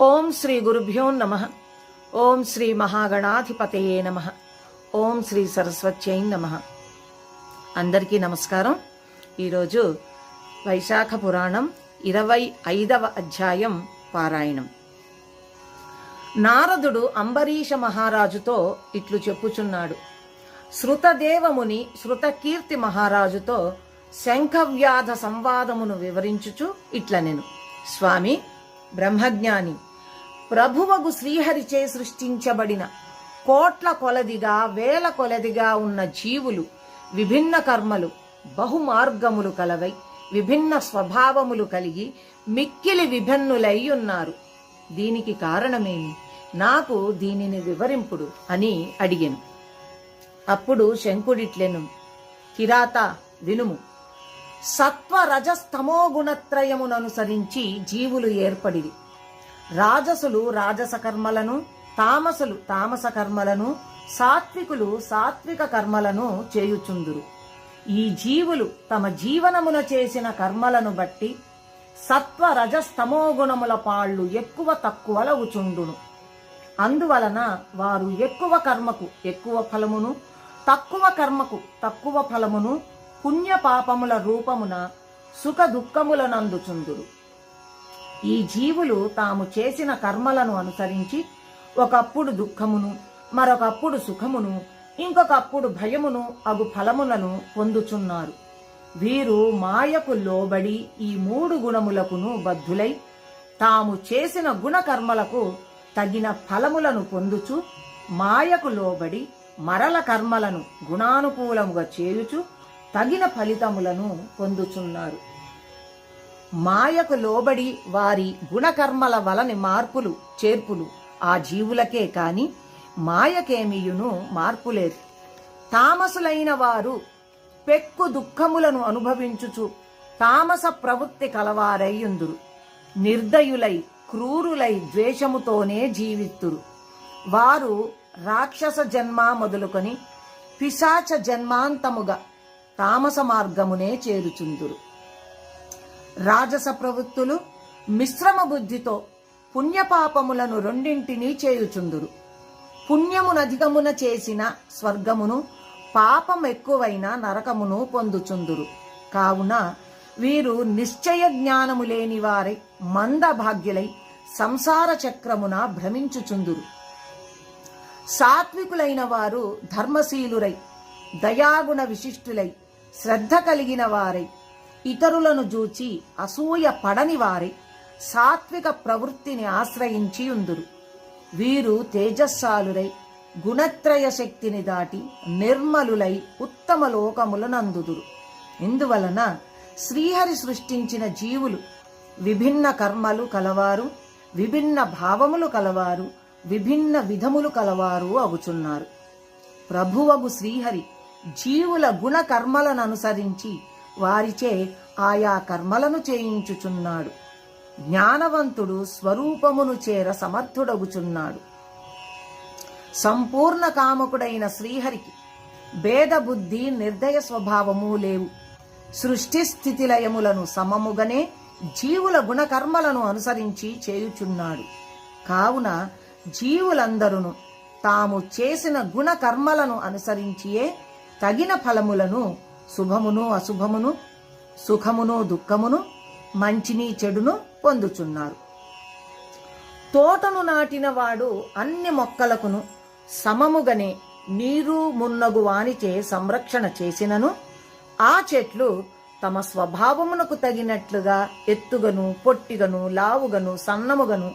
ఓం శ్రీ గురుభ్యో నమ. ఓం శ్రీ మహాగణాధిపతయే నమ. ఓం శ్రీ సరస్వత్యై నమ. అందరికీ నమస్కారం. ఈరోజు వైశాఖ పురాణం ఇరవై ఐదవ అధ్యాయం పారాయణం. నారదుడు అంబరీష మహారాజుతో ఇట్లు చెప్పుచున్నాడు. శృతదేవముని శృతకీర్తి మహారాజుతో శంఖవ్యాధ సంవాదమును వివరించుచు ఇట్లనెను. స్వామి బ్రహ్మజ్ఞాని ప్రభువగు శ్రీహరిచే సృష్టించబడిన కోట్ల కొలదిగా వేల కొలదిగా ఉన్న జీవులు విభిన్న కర్మలు బహుమార్గములు కలవై విభిన్న స్వభావములు కలిగి మిక్కిలి విభిన్నులై ఉన్నారు. దీనికి కారణమేమి? నాకు దీనిని వివరింపుడు అని అడిగాను. అప్పుడు శంకుడిట్లెను కిరాత వినుము. సత్వ రజస్తమో గుణత్రయముననుసరించి జీవులు ఏర్పడివి రాజసులు రాజస కర్మలను తామసులు తామస కర్మలను సాత్వికులు సాత్విక కర్మలను చేయుచుందురు. ఈ జీవులు తమ జీవనమున చేసిన కర్మలను బట్టి సత్వ రజస్తమో గుణముల పాళ్ళు ఎక్కువ తక్కువలవుచుండును. అందువలన వారు ఎక్కువ కర్మకు ఎక్కువ ఫలమును తక్కువ కర్మకు తక్కువ ఫలమును పుణ్యపాపముల రూపమున సుఖ దుఃఖములనందుచుందురు ఈ జీవులు తాము చేసిన కర్మలను అనుసరించి ఒకప్పుడు దుఃఖమును మరొకప్పుడు సుఖమును ఇంకొకప్పుడు భయమును అగు ఫలములను పొందుచున్నారు. వీరు మాయకు లోబడి ఈ మూడు గుణములకును బద్ధులై తాము చేసిన గుణకర్మలకు తగిన ఫలములను పొందుచు మాయకు లోబడి మరల కర్మలను గుణానుకూలముగా చేయుచు తగిన ఫలితములను పొందుచున్నారు. మాయకు లోబడి వారి గుణకర్మల వలని మార్పులు చేర్పులు ఆ జీవులకే కాని మాయకేమియును మార్పులేదు తామసులైన వారు పెక్కు దుఃఖములను అనుభవించుచు తామస ప్రవృత్తి కలవారయ్యుందురు నిర్దయులై క్రూరులై ద్వేషముతోనే జీవిత్తురు. వారు రాక్షస జన్మ మొదలుకొని పిశాచ జన్మాంతముగా తామస మార్గమునే చేరుచుందురు. రాజస ప్రవృత్తులు మిశ్రమ బుద్ధితో పుణ్యపాపములను రెండింటినీ చేయుచుందురు. పుణ్యమునధికమున చేసిన స్వర్గమును పాపం ఎక్కువైన నరకమును పొందుచుందురు. కావున వీరు నిశ్చయ జ్ఞానము లేని వారై మందభాగ్యులై సంసార చక్రమున భ్రమించుచుందురు. సాత్వికులైన వారు ధర్మశీలురై దయాగుణ విశిష్టులై శ్రద్ధ కలిగిన వారై ఇతరులను జూచి అసూయ పడని వారి సాత్విక ప్రవృత్తిని ఆశ్రయించి ఉందురు. వీరు తేజస్సాలురై గుణత్రయ శక్తిని దాటి నిర్మలులై ఉత్తమ లోకములనందుదురు ఇందువలన శ్రీహరి సృష్టించిన జీవులు విభిన్న కర్మలు కలవారు విభిన్న భావములు కలవారు విభిన్న విధములు కలవారు అగుచున్నారు ప్రభువగు శ్రీహరి జీవుల గుణ కర్మలను అనుసరించి వారిచే ఆయా కర్మలను చేయించుచున్నాడు. జ్ఞానవంతుడు స్వరూపమును చేర సమర్థుడగుచున్నాడు. సంపూర్ణ కామకుడైన శ్రీహరికి భేద బుద్ధి నిర్దయ స్వభావము లేవు. సృష్టి స్థితిలయములను సమముగనే జీవుల గుణకర్మలను అనుసరించి చేయుచున్నాడు. కావున జీవులందరును తాము చేసిన గుణకర్మలను అనుసరించియే తగిన ఫలములను శుభమును అశుభమును సుఖమును దుఃఖమును మంచిని చెడును పొందుచున్నారు. తోటను నాటినవాడు అన్ని మొక్కలకును సమముగనే నీరు మున్నగు వానిచే సంరక్షణ చేసినను ఆ చెట్లు తమ స్వభావమునకు తగినట్లుగా ఎత్తుగను పొట్టిగను లావుగను సన్నముగను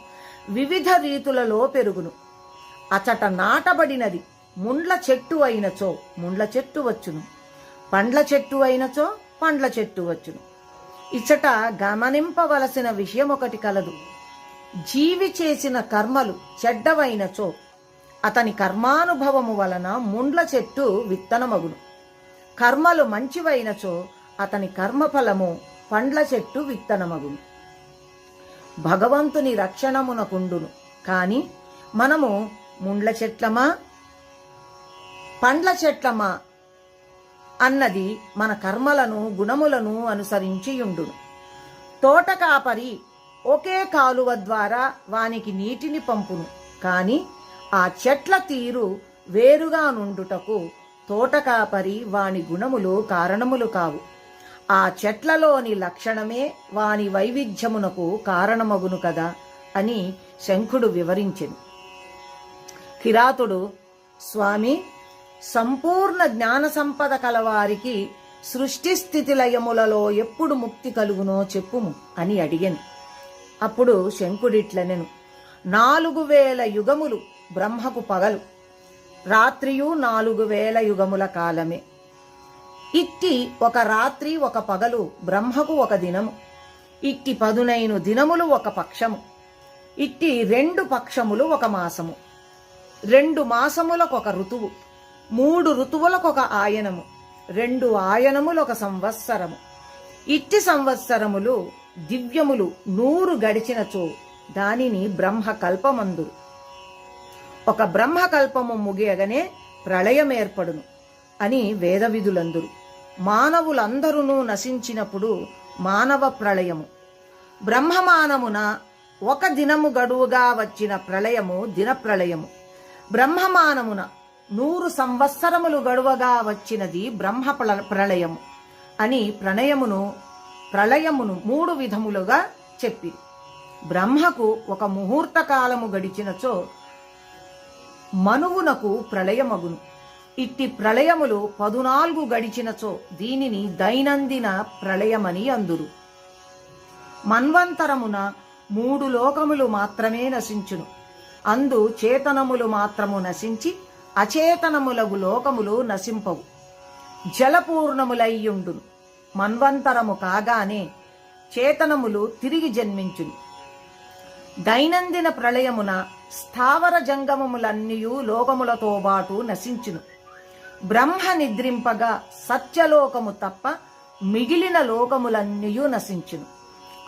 వివిధ రీతులలో పెరుగును. అచట నాటబడినది ముండ్ల చెట్టు అయినచో ముండ్ల చెట్టు వచ్చును. పండ్ల చెట్టు అయినచో పండ్ల చెట్టు వచ్చును. ఇచ్చట గమనింపవలసిన విషయం ఒకటి కలదు. జీవి చేసిన కర్మలు చెడ్డవైనచో అతని కర్మానుభవము వలన ముండ్ల చెట్టు విత్తనమగును. కర్మలు మంచివైనచో అతని కర్మఫలము పండ్ల చెట్టు విత్తనమగును. భగవంతుని రక్షణమునకుండును. కాని మనము ముండ్ల చెట్లమా? పండ్ల చెట్లమా? అన్నది మన కర్మలను గుణములను అనుసరించి ఉండును తోట కాపరి ఒకే కాలువ ద్వారా వానికి నీటిని పంపును. కాని ఆ చెట్ల తీరు వేరుగా నుండుటకు తోటకాపరి వాని గుణములు కారణములు కావు. ఆ చెట్లలోని లక్షణమే వాని వైవిధ్యమునకు కారణమగును కదా అని శంఖుడు వివరించెను. కిరాతుడు స్వామి సంపూర్ణ జ్ఞాన సంపద కలవారికి సృష్టి స్థితి లయములలో ఎప్పుడు ముక్తి కలుగునో చెప్పుము అని అడిగాను. అప్పుడు శంకుడిట్లనెను నాలుగు వేల యుగములు బ్రహ్మకు పగలు. రాత్రియు నాలుగు వేల యుగముల కాలమే. ఇట్టి ఒక రాత్రి ఒక పగలు బ్రహ్మకు ఒక దినము. ఇట్టి పదునైను దినములు ఒక పక్షము. ఇట్టి రెండు పక్షములు ఒక మాసము. రెండు మాసములకు ఒక ఋతువు. మూడు ఋతువులకు ఒక ఆయనము రెండు ఆయనములు ఒక సంవత్సరము. ఇట్టి సంవత్సరములు దివ్యములు నూరు గడిచినచో దానిని బ్రహ్మకల్పమందు ఒక బ్రహ్మకల్పము ముగియగనే ప్రళయం ఏర్పడును అని వేదవిధులందురు. మానవులందరూ నశించినప్పుడు మానవ ప్రళయము. బ్రహ్మమానమున ఒక దినము గడువుగా వచ్చిన ప్రళయము దినప్రళయము. బ్రహ్మమానమున నూరు సంవత్సరములు గడువగా వచ్చినది బ్రహ్మ ప్ర- ప్రళయము అని ప్రణయమును ప్రళయమును మూడు విధములుగా చెప్పి. బ్రహ్మకు ఒక ముహూర్త కాలము గడిచినచో మనువునకు ప్రళయమగును. ఇట్టి ప్రళయములు పదునాలుగు గడిచినచో దీనిని దైనందిన ప్రళయమని అందురు. మన్వంతరమున మూడు లోకములు మాత్రమే నశించును. అందు చేతనములు మాత్రము నశించి అచేతనములగు లోకములు నశింపవు. జలపూర్ణములయ్యుండును. మన్వంతరము కాగానే చేతనములు తిరిగి జన్మించును. దైనందిన ప్రళయమున స్థావర జంగమములన్నీయు లోకములతో బాటు నశించును. బ్రహ్మ నిద్రింపగా సత్యలోకము తప్ప మిగిలిన లోకములన్నీయు నశించును.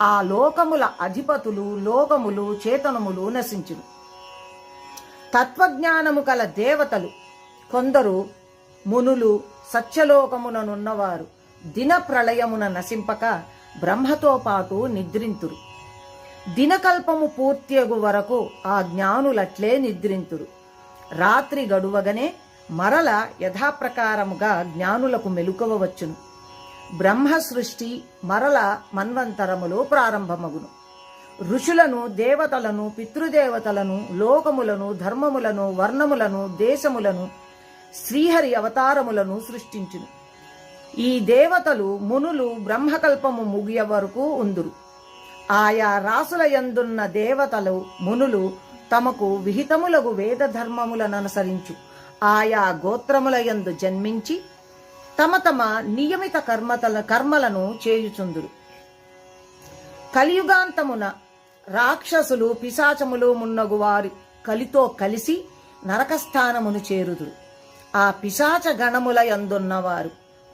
ఆ లోకముల అధిపతులు లోకములు చేతనములు నశించును. తత్వజ్ఞానము కల దేవతలు కొందరు మునులు సత్యలోకముననున్నవారు దిన ప్రళయమున నశింపక బ్రహ్మతో పాటు నిద్రింతురు. దినకల్పము పూర్తియగు వరకు ఆ జ్ఞానులట్లే నిద్రింతురు. రాత్రి గడువగనే మరల యథాప్రకారముగా జ్ఞానులకు మెలుకవ వచ్చును. బ్రహ్మ సృష్టి మరల మన్వంతరములో ప్రారంభమగును. ఋషులను దేవతలను పితృదేవతలను లోకములను ధర్మములను వర్ణములను దేశములను శ్రీహరి అవతారములను సృష్టించును. ఈ దేవతలు మునులు బ్రహ్మకల్పము ముగియ వరకు ఉందురు. ఆయా రాసుల యందున్న దేవతలు మునులు తమకు విహితములగు వేద ధర్మములను అనుసరించు ఆయా గోత్రముల యందు జన్మించి తమ తమ నియమిత కర్మతల కర్మలను చేయుచుందురు. కలియుగాంతమున రాక్షసులు పిశాచములు మున్నగు వారి కలితో కలిసి నరకస్థానమును చేరుదురు. ఆ పిశాచ గణముల ఎందున్నవారు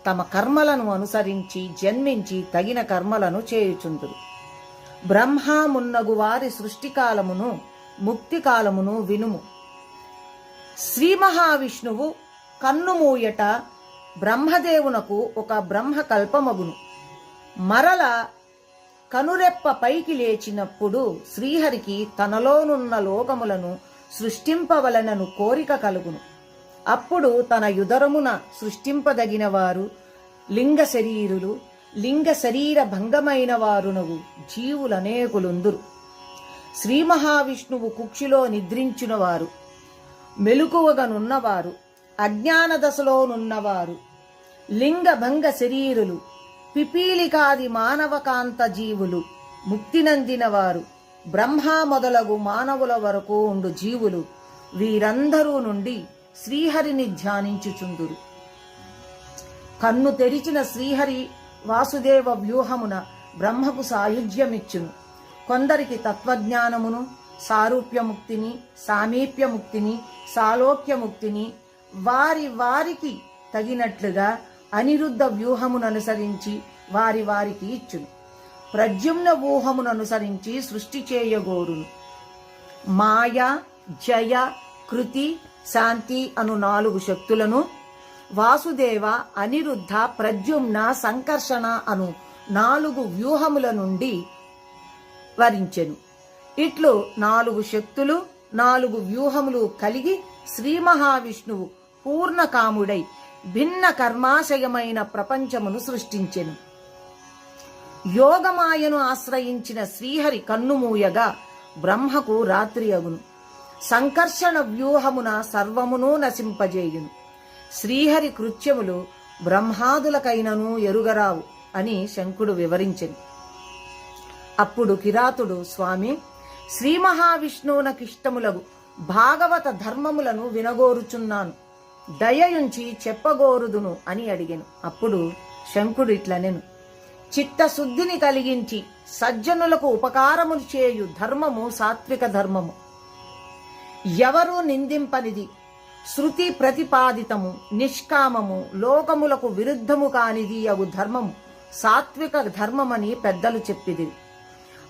తమ కర్మలను అనుసరించి జన్మించి తగిన కర్మలను చేయుచుందురు. బ్రహ్మమున్నగు వారి సృష్టికాలమును ముక్తికాలమును వినుము. శ్రీ మహావిష్ణువు కన్నుమూయట బ్రహ్మదేవునకు ఒక బ్రహ్మ కల్పమగును మరల కనురెప్ప పైకి లేచినప్పుడు శ్రీహరికి తనలోనున్న లోకములను సృష్టింపవలనను కోరిక కలుగును. అప్పుడు తన యుదరమున సృష్టింపదగిన వారు లింగ శరీరులు లింగ శరీర భంగమైన వారునవు జీవులనేకులుందురు. శ్రీ మహావిష్ణువు కుక్షిలో నిద్రించునవారు మెలుకువగనున్నవారు అజ్ఞాన దశలోనున్నవారు లింగభంగ శరీరులు పిపీలికాది మానవకాంత జీవులు ముక్తినందినవారు బ్రహ్మ మొదలగు మానవుల వరకు ఉండు జీవులు వీరందరూ నుండి శ్రీహరిని ధ్యానించుచుందురు. కన్ను తెరిచిన శ్రీహరి వాసుదేవ వ్యూహమున బ్రహ్మకు సాయుధ్యమిచ్చును. కొందరికి తత్వజ్ఞానమును సారూప్యముక్తిని సామీప్యముక్తిని సాలోక్యముక్తిని వారి వారికి తగినట్లుగా అనిరుద్ధ వ్యూహమును అనుసరించి వారి వారికి ఇచ్చును. ప్రద్యుమ్న వ్యూహమును అనుసరించి సృష్టి చేయగోరును. మాయ జయ కృతి శాంతి అను నాలుగు శక్తులను వాసుదేవ అనిరుద్ధ ప్రద్యుమ్న సంకర్షణ అను నాలుగు వ్యూహముల నుండి వరించెను. ఇట్లు నాలుగు శక్తులు నాలుగు వ్యూహములు కలిగి శ్రీ మహావిష్ణువు పూర్ణకాముడై భిన్న కర్మాశయమైన ప్రపంచమును సృష్టించెను. యోగమాయను ఆశ్రయించిన శ్రీహరి కన్నుమూయగా బ్రహ్మకు రాత్రి అగును. సంకర్షణ వ్యూహమున సర్వమును నశింపజేయును. శ్రీహరి కృత్యములు బ్రహ్మాదులకైనను ఎరుగరావు అని శంకుడు వివరించెను. అప్పుడు కిరాతుడు స్వామి శ్రీ మహావిష్ణువునకిష్టములగు భాగవత ధర్మములను వినగోరుచున్నాను. దయయుంచి చెప్పగోరుదును అని అడిగాను. అప్పుడు శంకుడు ఇట్లనెను చిత్తశుద్ధిని కలిగించి సజ్జనులకు ఉపకారములు చేయు ధర్మము సాత్విక ధర్మము. ఎవరు నిందింపనిది? శృతి ప్రతిపాదితము నిష్కామము లోకములకు విరుద్ధము కానిది అగు ధర్మము సాత్విక ధర్మమని పెద్దలు చెప్పిది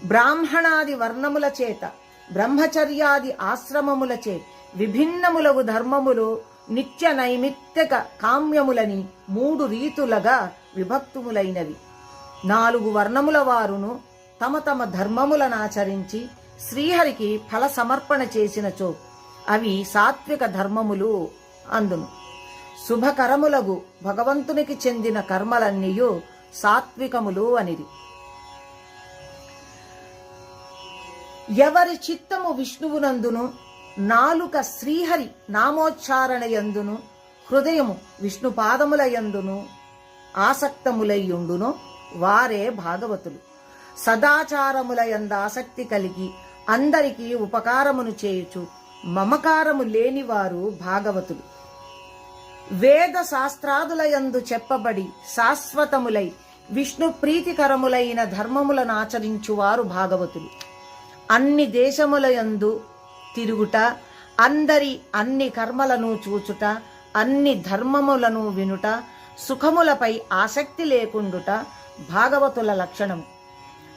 బ్రాహ్మణాది వర్ణముల చేత బ్రహ్మచర్యాది ఆశ్రమముల చే విభిన్నములగు ధర్మములు నిత్య నైమిత్తిక కామ్యములని మూడు రీతులుగా విభక్తుములైనవి. నాలుగు వర్ణముల వారును తమ తమ ధర్మములను ఆచరించి శ్రీహరికి ఫల సమర్పణ చేసినచో అవి సాత్విక ధర్మములు అందును. శుభకరములగు భగవంతునికి చెందిన కర్మలన్నీయు సాత్వికములు అనిది ఎవరి చిత్తము విష్ణువునందును నాలుక శ్రీహరి నామోచ్చారణ యందును హృదయము విష్ణు పాదముల యందును ఆసక్తములయ్యుండునో వారే భాగవతులు. సదాచారముల యంద ఆసక్తి కలిగి అందరికీ ఉపకారమును చేయుచు మమకారము లేనివారు భాగవతులు. వేద శాస్త్రాదుల యందు చెప్పబడి శాశ్వతములై విష్ణు ప్రీతికరములైన ధర్మములను ఆచరించువారు భాగవతులు. అన్ని దేశముల యందు తిరుగుట అందరి అన్ని కర్మలను చూచుట అన్ని ధర్మములను వినుట సుఖములపై ఆసక్తి లేకుండుట భాగవతుల లక్షణం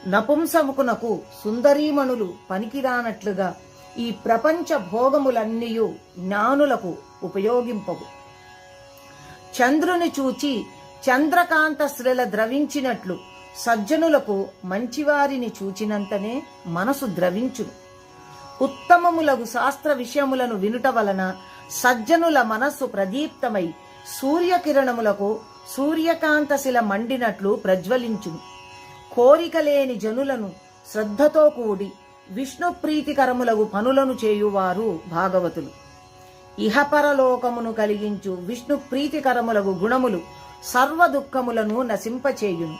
నపుంసముకునకు సుందరీమణులు పనికిరానట్లుగా ఈ ప్రపంచ భోగములన్నీయు జ్ఞానులకు ఉపయోగింపవు. చంద్రుని చూచి చంద్రకాంత శ్రీల ద్రవించినట్లు సజ్జనులకు మంచివారిని చూచినంతనే మనసు ద్రవించును. ఉత్తమములగు శాస్త్ర విషయములను వినుట వలన సజ్జనుల మనస్సు ప్రదీప్తమై సూర్యకిరణములకు సూర్యకాంతశిల మండినట్లు ప్రజ్వలించును. కోరిక లేని జనులను శ్రద్ధతో కూడి విష్ణు ప్రీతికరములగు పనులను చేయువారు భాగవతులు. ఇహపరలోకమును కలిగించు విష్ణు ప్రీతికరములగు గుణములు సర్వ దుఃఖములను నశింపచేయును.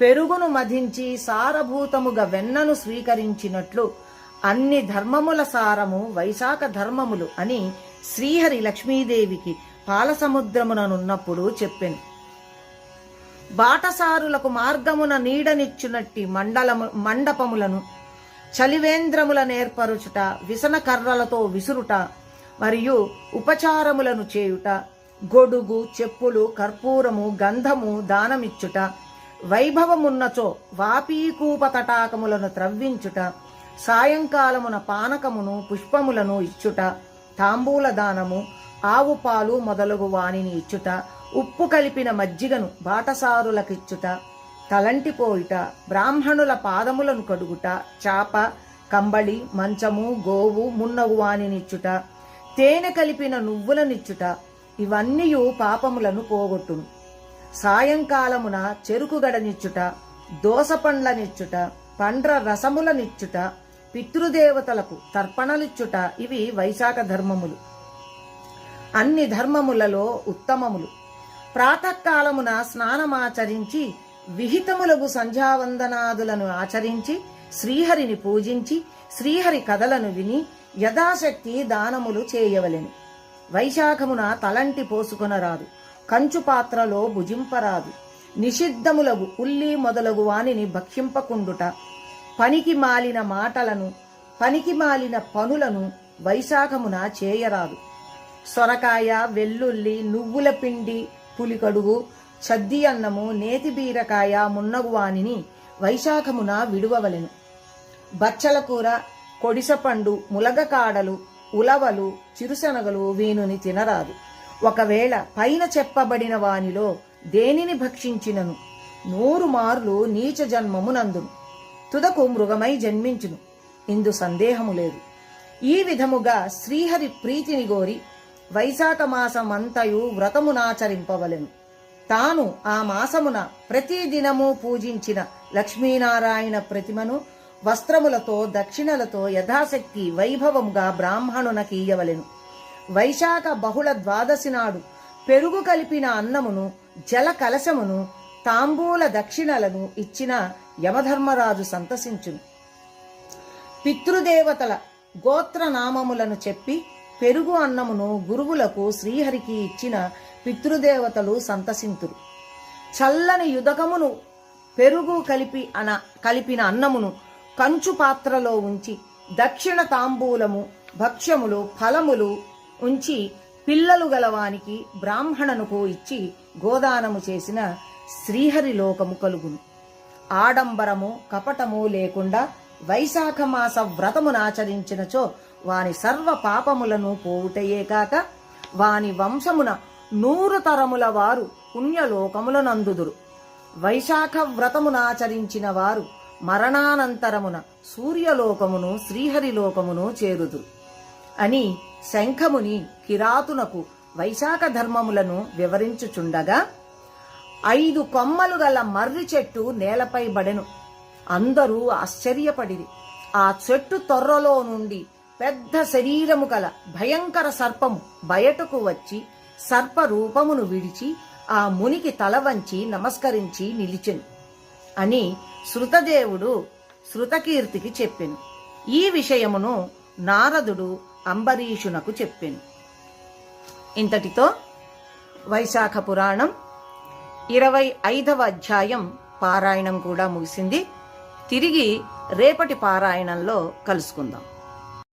పెరుగును మధించి సారభూతముగా వెన్నను స్వీకరించినట్లు అన్ని ధర్మముల సారము వైశాఖ ధర్మములు అని శ్రీహరి లక్ష్మీదేవికి పాలసముద్రముననున్నప్పుడు చెప్పెను. బాటసారులకు మార్గమున నీడనిచ్చునట్టి మండలము మండపములను చలివేంద్రముల నేర్పరుచుట విసన కర్రలతో విసురుట మరియు ఉపచారములను చేయుట గొడుగు చెప్పులు కర్పూరము గంధము దానమిచ్చుట వైభవమున్నచో వాపీకూప తటాకములను త్రవ్వించుట సాయంకాలమున పానకమును పుష్పములను ఇచ్చుట తాంబూల దానము ఆవు పాలు మొదలగు వానిని ఇచ్చుట ఉప్పు కలిపిన మజ్జిగను బాటసారులకిచ్చుట తలంటిపోయుట బ్రాహ్మణుల పాదములను కడుగుట చాప కంబళి మంచము గోవు మున్నగు వాణినిచ్చుట తేనె కలిపిన నువ్వులనిచ్చుట ఇవన్నీయు పాపములను పోగొట్టును. సాయంకాలమున చెరుకుగడనిచ్చుట దోసపండ్లనిచ్చుట పండ్ర రసములనిచ్చుట పితృదేవతలకు తర్పణలిచ్చుట ఇవి వైశాఖ ధర్మములు. అన్ని ధర్మములలో ఉత్తమములు. ప్రాతకాలమున స్నానమాచరించి విహితములగు సంధ్యావందనాదులను ఆచరించి శ్రీహరిని పూజించి శ్రీహరి కథలను విని యథాశక్తి దానములు చేయవలెను. వైశాఖమున తలంటి పోసుకొనరాదు కంచు పాత్రలో భుజింపరాదు. నిషిద్ధములగు ఉల్లి మొదలగు వానిని భక్షింపకుండుట పనికి మాలిన మాటలను పనికి మాలిన పనులను వైశాఖమున చేయరాదు. సొరకాయ వెల్లుల్లి నువ్వుల పిండి పులికడుగు చద్ది అన్నము నేతి బీరకాయ మున్నగు వానిని వైశాఖమున విడువవలెను. బచ్చల కూర కొడిసపండు ములగకాడలు ఉలవలు చిరుశనగలు వీనుని తినరాదు. ఒకవేళ పైన చెప్పబడిన వానిలో దేనిని భక్షించినను? నూరు మార్లు నీచ జన్మమునందును. తుదకు మృగమై జన్మించును. ఇందు సందేహము లేదు. ఈ విధముగా శ్రీహరి ప్రీతిని గోరి వైశాఖ మాసమంతయు వ్రతమునాచరింపవలెను తాను ఆ మాసమున ప్రతిదినము పూజించిన లక్ష్మీనారాయణ ప్రతిమను వస్త్రములతో దక్షిణలతో యథాశక్తి వైభవముగా బ్రాహ్మణునకీయవలెను వైశాఖ బహుళ ద్వాదశి నాడు పెరుగు కలిపిన అన్నమును జల కలశమును తాంబూల దక్షిణలను ఇచ్చిన యమధర్మరాజు సంతసించును. పితృదేవతల గోత్రనామములను చెప్పి పెరుగు అన్నమును గురువులకు శ్రీహరికి ఇచ్చిన పితృదేవతలు సంతసింతురు. చల్లని యుదకమును పెరుగు కలిపి అన కలిపిన అన్నమును కంచు పాత్రలో ఉంచి దక్షిణ తాంబూలము భక్ష్యములు ఫలములు ఉంచి పిల్లలు గలవానికి బ్రాహ్మణనుకు ఇచ్చి గోదానము చేసిన శ్రీహరి లోకము కలుగును. ఆడంబరము కపటము లేకుండా వైశాఖ మాస వ్రతమునాచరించినచో వాని సర్వ పాపములను పోవుటయే కాక వాని వంశమున నూరు తరముల వారు పుణ్యలోకములనందుదురు. వైశాఖ వ్రతమునాచరించిన వారు మరణానంతరమున సూర్యలోకమును శ్రీహరిలోకమును చేరుదురు. అని శంఖముని కిరాతునకు వైశాఖ ధర్మములను వివరించుచుండగా ఐదు కొమ్మలు గల మర్రి చెట్టు నేలపై బడెను. అందరూ ఆశ్చర్యపడిరి. ఆ చెట్టు తొర్రలో నుండి పెద్ద శరీరము గల భయంకర సర్పము బయటకు వచ్చి సర్ప రూపమును విడిచి ఆ మునికి తల వంచి నమస్కరించి నిలిచెను. అని శృతదేవుడు శృతకీర్తికి చెప్పెను. ఈ విషయమును నారదుడు అంబరీషునకు చెప్పెను. ఇంతటితో వైశాఖ పురాణం ఇరవై ఐదవ అధ్యాయం పారాయణం కూడా ముగిసింది. తిరిగి రేపటి పారాయణంలో కలుసుకుందాం.